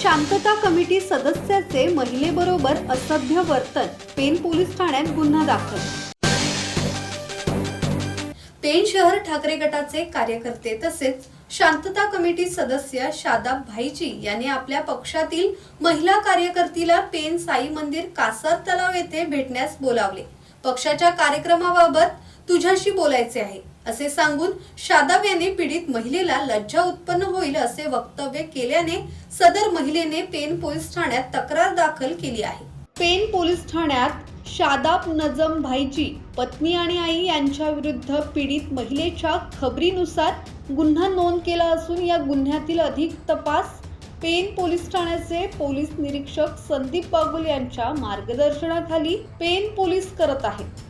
शांतता कमिटी सदस्याचे महिलेबरोबर असभ्य वर्तन पेन पोलीस ठाण्यात गुन्हा दाखल. पेन शहर ठाकरे गटाचे कार्यकर्ते तसेच शांतता कमिटी सदस्य शादाब भाईजी यांनी आपल्या पक्षातील महिला कार्यकर्तीला पेन साई मंदिर कासार तलाव येथे भेटण्यास बोलावले. पक्षाच्या कार्यक्रमाबाबत तुझ्याशी बोलायचे आहे असे सांगून शादाब यांनी पीडित महिलेला लज्जा उत्पन्न होईल असे वक्तव्य केल्याने सदर महिलेने पेन पोलीस ठाण्यात तक्रार दाखल केली आहे. पेन पोलीस ठाण्यात शादाब नजम भाईजी पत्नी आणि आई यांच्या विरुद्ध पीडित महिलेच्या खबरीनुसार गुन्हा नोंद केला असून या गुन्ह्यातील अधिक तपास पेन पोलीस ठाण्याचे पोलीस निरीक्षक संदीप बागुल यांच्या मार्गदर्शनाखाली पेन पोलीस करत आहेत.